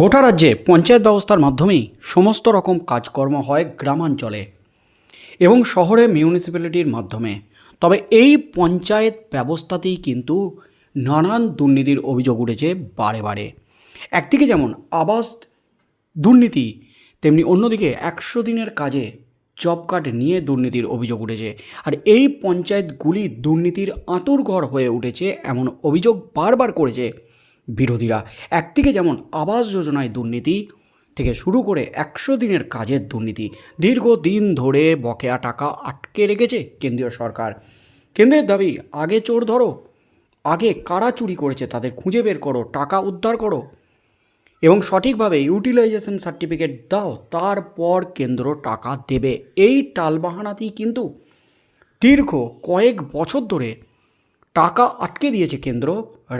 গোটা রাজ্যে পঞ্চায়েত ব্যবস্থার মাধ্যমেই সমস্ত রকম কাজকর্ম হয় গ্রামাঞ্চলে এবং শহরে মিউনিসিপ্যালিটির মাধ্যমে। তবে এই পঞ্চায়েত ব্যবস্থাতেই কিন্তু নানান দুর্নীতির অভিযোগ উঠেছে বারে বারে। একদিকে যেমন আবাস দুর্নীতি, তেমনি অন্যদিকে একশো দিনের কাজে জব কার্ড নিয়ে দুর্নীতির অভিযোগ উঠেছে। আর এই পঞ্চায়েতগুলি দুর্নীতির আঁতুরঘর হয়ে উঠেছে এমন অভিযোগ বারবার করেছে বিরোধীরা। একদিকে যেমন আবাস যোজনায় দুর্নীতি থেকে শুরু করে একশো দিনের কাজের দুর্নীতি, দীর্ঘদিন ধরে বকেয়া টাকা আটকে রেখেছে কেন্দ্রীয় সরকার। কেন্দ্রের দাবি, আগে চোর ধরো, আগে কারা চুরি করেছে তাদের খুঁজে বের করো, টাকা উদ্ধার করো এবং সঠিকভাবে ইউটিলাইজেশন সার্টিফিকেট দাও, তারপর কেন্দ্র টাকা দেবে। এই টালবাহানাতেই কিন্তু দীর্ঘ কয়েক বছর ধরে টাকা আটকে দিয়েছে কেন্দ্র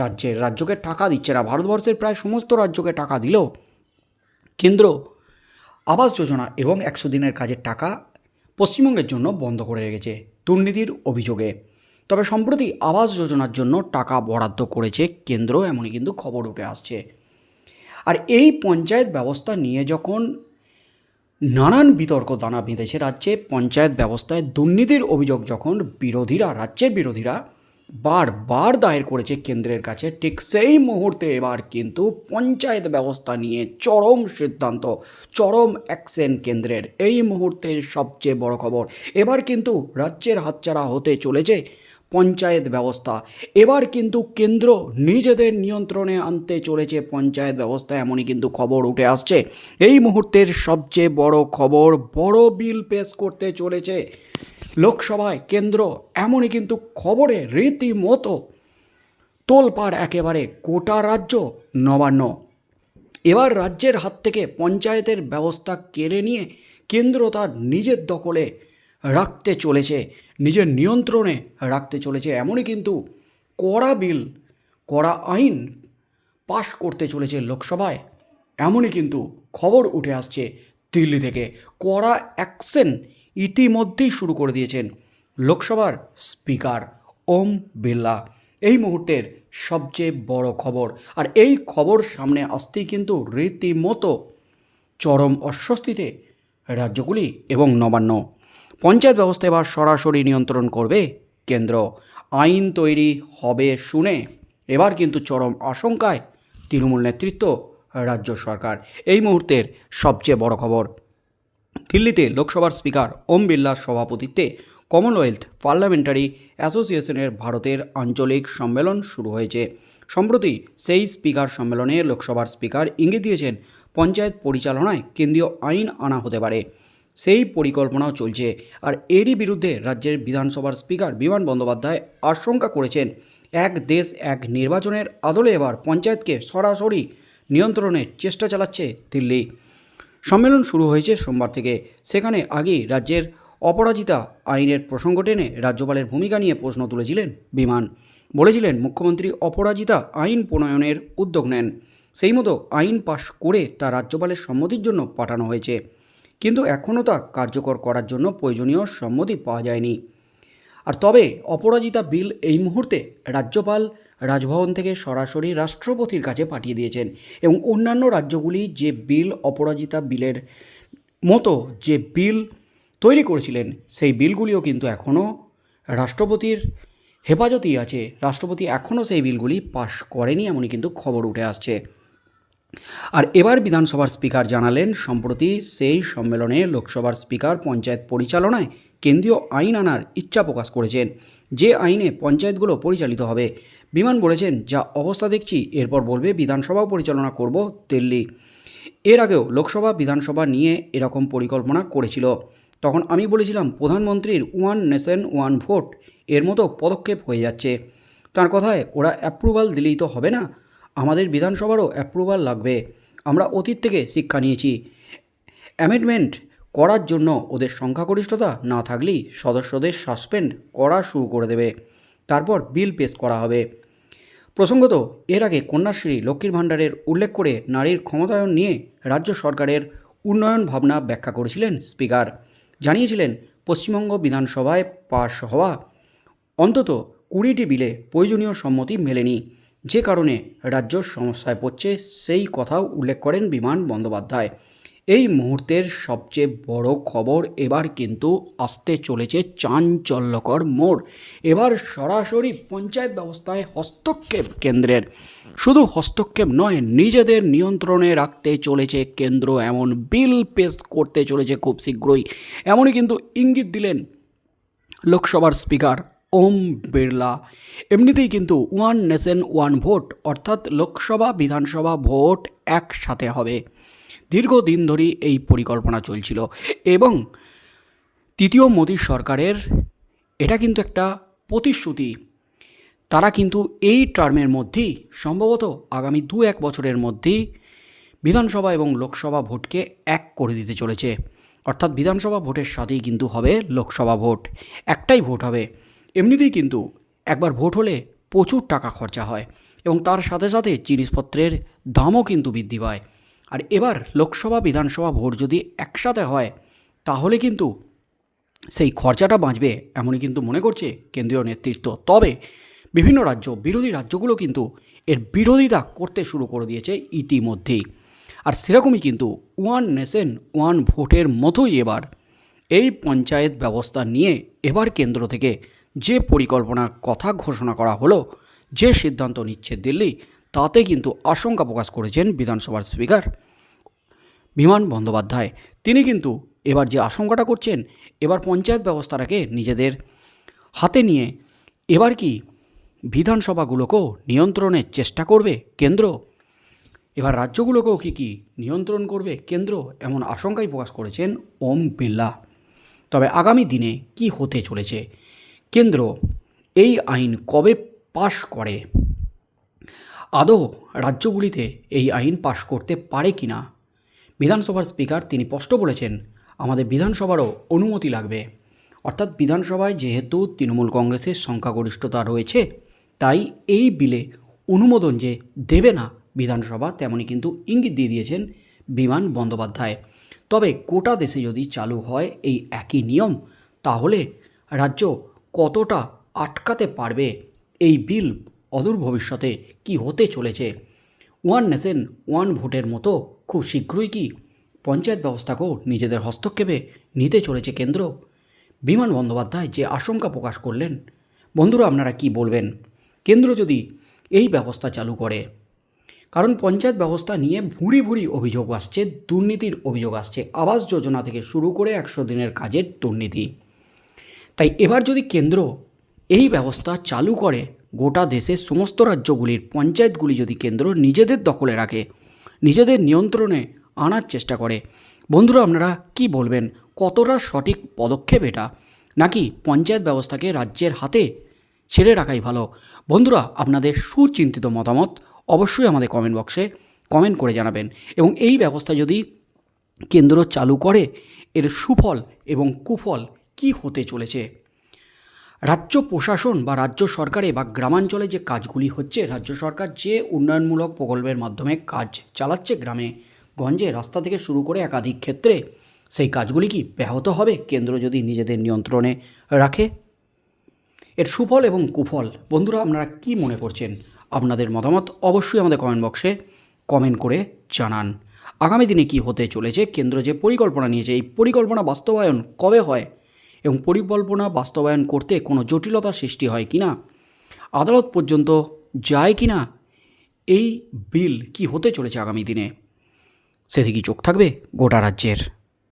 রাজ্যের রাজ্যকে টাকা দিচ্ছে না। ভারতবর্ষের প্রায় সমস্ত রাজ্যকে টাকা দিলেও কেন্দ্র আবাস যোজনা এবং একশো দিনের কাজের টাকা পশ্চিমবঙ্গের জন্য বন্ধ করে রেখেছে দুর্নীতির অভিযোগে। তবে সম্প্রতি আবাস যোজনার জন্য টাকা বরাদ্দ করেছে কেন্দ্র, এমনই কিন্তু খবর উঠে আসছে। আর এই পঞ্চায়েত ব্যবস্থা নিয়ে যখন নানান বিতর্ক দানা বেঁধেছে রাজ্যে, পঞ্চায়েত ব্যবস্থায় দুর্নীতির অভিযোগ যখন বিরোধীরা, রাজ্যের বিরোধীরা বারবার দায়ের করেছে কেন্দ্রের কাছে। ঠিক সেই মুহূর্তে এবার কিন্তু পঞ্চায়েত ব্যবস্থা নিয়ে চরম সিদ্ধান্ত, চরম অ্যাকশন কেন্দ্রের। এই মুহূর্তের সবচেয়ে বড় খবর, এবার কিন্তু রাজ্যের হাতছাড়া হতে চলেছে পঞ্চায়েত ব্যবস্থা। এবার কিন্তু কেন্দ্র নিজেদের নিয়ন্ত্রণে আনতে চলেছে পঞ্চায়েত ব্যবস্থা, এমনই কিন্তু খবর উঠে আসছে। এই মুহূর্তের সবচেয়ে বড় খবর, বড় বিল পেশ করতে চলেছে লোকসভায় কেন্দ্র এমনই কিন্তু খবরে রীতিমতো তোলপাড় একেবারে গোটা রাজ্য নবান্ন। এবার রাজ্যের হাত থেকে পঞ্চায়েতের ব্যবস্থা কেড়ে নিয়ে কেন্দ্র তার নিজের দখলে রাখতে চলেছে, নিজের নিয়ন্ত্রণে রাখতে চলেছে। এমনই কিন্তু কড়া বিল, কড়া আইন পাশ করতে চলেছে লোকসভায়। এমনই কিন্তু খবর উঠে আসছে দিল্লি থেকে। কড়া অ্যাকশন ইতিমধ্যেই শুরু করে দিয়েছেন লোকসভার স্পিকার ওম বিড়লা। এই মুহূর্তের সবচেয়ে বড় খবর, আর এই খবর সামনে আসতেই কিন্তু রীতিমতো চরম অস্বস্তিতে রাজ্যগুলি এবং নবান্ন। পঞ্চায়েত ব্যবস্থা এবার সরাসরি নিয়ন্ত্রণ করবে কেন্দ্র। আইন তৈরি হবে শুনে এবার কিন্তু চরম আশঙ্কায় তৃণমূল নেতৃত্ব রাজ্য সরকার। এই মুহূর্তের সবচেয়ে বড় খবর। দিল্লিতে লোকসভার স্পিকার ওম বিড়লার সভাপতিত্বে কমনওয়েলথ পার্লামেন্টারি অ্যাসোসিয়েশনের ভারতের আঞ্চলিক সম্মেলন শুরু হয়েছে। সম্প্রতি সেই স্পিকার সম্মেলনে লোকসভার স্পিকার ইঙ্গিত দিয়েছেন, পঞ্চায়েত পরিচালনায় কেন্দ্রীয় আইন আনা হতে পারে। সেই পরিকল্পনাও চলছে আর এরই বিরুদ্ধে রাজ্যের বিধানসভার স্পিকার বিমান বন্দ্যোপাধ্যায় আশঙ্কা করেছেন, এক দেশ এক নির্বাচনের আদলে এবার পঞ্চায়েতকে সরাসরি নিয়ন্ত্রণের চেষ্টা চালাচ্ছে দিল্লি। সম্মেলন শুরু হয়েছে সোমবার থেকে। সেখানে আগেই রাজ্যের অপরাজিতা আইনের প্রসঙ্গ টেনে রাজ্যপালের ভূমিকা নিয়ে প্রশ্ন তুলেছিলেন বিমান। বলেছিলেন, মুখ্যমন্ত্রী অপরাজিতা আইন প্রণয়নের উদ্যোগ নেন। সেই মতো আইন পাশ করে তা রাজ্যপালের সম্মতির জন্য পাঠানো হয়েছে। কিন্তু এখনও তা কার্যকর করার জন্য প্রয়োজনীয় সম্মতি পাওয়া যায়নি। আর তবে অপরাজিতা বিল এই মুহূর্তে রাজ্যপাল রাজভবন থেকে সরাসরি রাষ্ট্রপতির কাছে পাঠিয়ে দিয়েছেন এবং অন্যান্য রাজ্যগুলি যে বিল অপরাজিতা বিলের মতো যে বিল তৈরি করেছিলেন, সেই বিলগুলিও কিন্তু এখনও রাষ্ট্রপতির হেফাজতেই আছে। রাষ্ট্রপতি এখনও সেই বিলগুলি পাশ করেনি, এমনই কিন্তু খবর উঠে আসছে। আর এবার বিধানসভার স্পিকার জানালেন, সম্প্রতি সেই সম্মেলনে লোকসভার স্পিকার, পঞ্চায়েত পরিচালনায় কেন্দ্রীয় আইন আনার ইচ্ছা প্রকাশ করেছেন। যে আইনে পঞ্চায়েতগুলো পরিচালিত হবে, বিমান বলেছেন, যা অবস্থা দেখছি, এরপর বলবে বিধানসভাও পরিচালনা করব দিল্লি। এর আগেও লোকসভা, বিধানসভা নিয়ে এরকম পরিকল্পনা করেছিল। তখন আমি বলেছিলাম, প্রধানমন্ত্রীর ওয়ান নেশন, ওয়ান ভোট, এর মতো পদক্ষেপ হয়ে যাচ্ছে। তার কথায়, ওরা অ্যাপ্রুভাল দিলেই তো হবে না আমাদের বিধানসভারও অ্যাপ্রুভাল লাগবে। আমরা অতীত থেকে শিক্ষা নিয়েছি। অ্যামেন্ডমেন্ট করার জন্য ওদের সংখ্যাগরিষ্ঠতা না থাকলেই সদস্যদের সাসপেন্ড করা শুরু করে দেবে। তারপর বিল পেশ করা হবে। প্রসঙ্গত, এর আগে কন্যাশ্রী লক্ষ্মীর ভাণ্ডারের উল্লেখ করে নারীর ক্ষমতায়ন নিয়ে রাজ্য সরকারের উন্নয়ন ভাবনা ব্যাখ্যা করেছিলেন স্পিকার। জানিয়েছিলেন, পশ্চিমবঙ্গ বিধানসভায় পাশ হওয়া অন্তত কুড়িটি বিলে প্রয়োজনীয় সম্মতি মেলেনি। যে কারণে রাজ্য সমস্যায় পড়ছে, সেই কথাও উল্লেখ করেন বিমান বন্দ্যোপাধ্যায়। এই মুহূর্তের সবচেয়ে বড় খবর এবার কিন্তু আসতে চলেছে চাঞ্চল্যকর মোড়। এবার সরাসরি পঞ্চায়েত ব্যবস্থায় হস্তক্ষেপ কেন্দ্রের। শুধু হস্তক্ষেপ নয়, নিজেদের নিয়ন্ত্রণে রাখতে চলেছে কেন্দ্র। এমন বিল পেশ করতে চলেছে খুব শীঘ্রই। এমনই কিন্তু ইঙ্গিত দিলেন লোকসভার স্পিকার ওম বিড়লা। এমনিতেই কিন্তু ওয়ান নেশন, ওয়ান ভোট, অর্থাৎ লোকসভা, বিধানসভা ভোট একসাথে হবে। দীর্ঘদিন ধরেই এই পরিকল্পনা চলছিল। এবং তৃতীয় মোদী সরকারের এটা কিন্তু একটা প্রতিশ্রুতি। তারা কিন্তু এই টার্মের মধ্যেই, সম্ভবত আগামী দু এক বছরের মধ্যেই বিধানসভা এবং লোকসভা ভোটকে এক করে দিতে চলেছে। অর্থাৎ বিধানসভা ভোটের সাথেই কিন্তু হবে লোকসভা ভোট। একটাই ভোট হবে। এমনিতেই কিন্তু একবার ভোট হলে প্রচুর টাকা খরচা হয় এবং তার সাথে সাথে জিনিসপত্রের দামও কিন্তু বৃদ্ধি পায়। আর এবার লোকসভা, বিধানসভা ভোট যদি একসাথে হয়, তাহলে কিন্তু সেই খরচাটা বাঁচবে এমনই কিন্তু মনে করছে কেন্দ্রীয় নেতৃত্ব। তবে বিভিন্ন রাজ্য, বিরোধী রাজ্যগুলো কিন্তু এর বিরোধিতা করতে শুরু করে দিয়েছে ইতিমধ্যেই। আর সেরকমই কিন্তু ওয়ান নেশন, ওয়ান ভোটের মতোই এবার এই পঞ্চায়েত ব্যবস্থা নিয়ে এবার কেন্দ্র থেকে যে পরিকল্পনার কথা ঘোষণা করা হলো, যে সিদ্ধান্ত নিচ্ছে দিল্লি, তাতে কিন্তু আশঙ্কা প্রকাশ করেছেন বিধানসভার স্পিকার। বিমান বন্দ্যোপাধ্যায়, তিনি কিন্তু এবার যে আশঙ্কাটা করছেন, এবার পঞ্চায়েত ব্যবস্থাটাকে নিজেদের হাতে নিয়ে এবার কি বিধানসভাগুলোকেও নিয়ন্ত্রণের চেষ্টা করবে কেন্দ্র? এবার রাজ্যগুলোকেও কি কি নিয়ন্ত্রণ করবে কেন্দ্র? এমন আশঙ্কাই প্রকাশ করেছেন ওম বিল্লা তবে আগামী দিনে কি হতে চলেছে? কেন্দ্র এই আইন কবে পাশ করে? আদৌ রাজ্যগুলিতে এই আইন পাশ করতে পারে কি না? বিধানসভার স্পিকার তিনি স্পষ্ট বলেছেন, আমাদের বিধানসভারও অনুমতি লাগবে। অর্থাৎ বিধানসভায় যেহেতু তৃণমূল কংগ্রেসের সংখ্যাগরিষ্ঠতা রয়েছে, তাই এই বিলে অনুমোদন যে দেবে না বিধানসভা তেমনই কিন্তু ইঙ্গিত দিয়ে দিয়েছেন বিমান বন্দ্যোপাধ্যায়। তবে গোটা দেশে যদি চালু হয় এই একই নিয়ম, তাহলে রাজ্য কতটা আটকাতে পারবে এই বিল অদূর ভবিষ্যতে কি হতে চলেছে? ওয়ান নেশন, ওয়ান ভোটের মতো খুব শীঘ্রই কি পঞ্চায়েত ব্যবস্থাকেও নিজেদের হস্তক্ষেপে নিতে চলেছে কেন্দ্র? বিমান বন্দ্যোপাধ্যায় যে আশঙ্কা প্রকাশ করলেন, বন্ধুরা আপনারা কি বলবেন? কেন্দ্র যদি এই ব্যবস্থা চালু করে, কারণ পঞ্চায়েত ব্যবস্থা নিয়ে ভুঁড়ি ভুঁড়ি অভিযোগ আসছে, দুর্নীতির অভিযোগ আসছে। আবাস যোজনা থেকে শুরু করে একশো দিনের কাজের দুর্নীতি। তাই এবার যদি কেন্দ্র এই ব্যবস্থা চালু করে, গোটা দেশের সমস্ত রাজ্যগুলির পঞ্চায়েতগুলি যদি কেন্দ্র নিজেদের দখলে রাখে, নিজেদের নিয়ন্ত্রণে আনার চেষ্টা করে, বন্ধুরা আপনারা কি বলবেন? কতটা সঠিক পদক্ষেপ এটা? নাকি পঞ্চায়েত ব্যবস্থাকে রাজ্যের হাতে ছেড়ে রাখাই ভালো? বন্ধুরা, আপনাদের সুচিন্তিত মতামত অবশ্যই আমাদের কমেন্ট বক্সে কমেন্ট করে জানাবেন। এবং এই ব্যবস্থা যদি কেন্দ্র চালু করে, এর সুফল এবং কুফল কি হতে চলেছে? রাজ্য প্রশাসন বা রাজ্য সরকারে বা গ্রামাঞ্চলে যে কাজগুলি হচ্ছে, রাজ্য সরকার যে উন্নয়নমূলক প্রকল্পের মাধ্যমে কাজ চালাচ্ছে গ্রামে, গঞ্জে, রাস্তা থেকে শুরু করে একাধিক ক্ষেত্রে, সেই কাজগুলি কি ব্যাহত হবে? কেন্দ্র যদি নিজেদের নিয়ন্ত্রণে রাখে? এর সুফল এবং কুফল, বন্ধুরা আপনারা কি মনে করছেন? আপনাদের মতামত অবশ্যই আমাদের কমেন্ট বক্সে কমেন্ট করে জানান। আগামী দিনে কি হতে চলেছে? কেন্দ্র যে পরিকল্পনা নিয়েছে, এই পরিকল্পনা বাস্তবায়ন কবে হয়? এবং পরিকল্পনা বাস্তবায়ন করতে কোনো জটিলতা সৃষ্টি হয় কি না? আদালত পর্যন্ত যায় কি না? এই বিল কি হতে চলেছে আগামী দিনে? সেদিকে চোখ থাকবে গোটা রাজ্যের।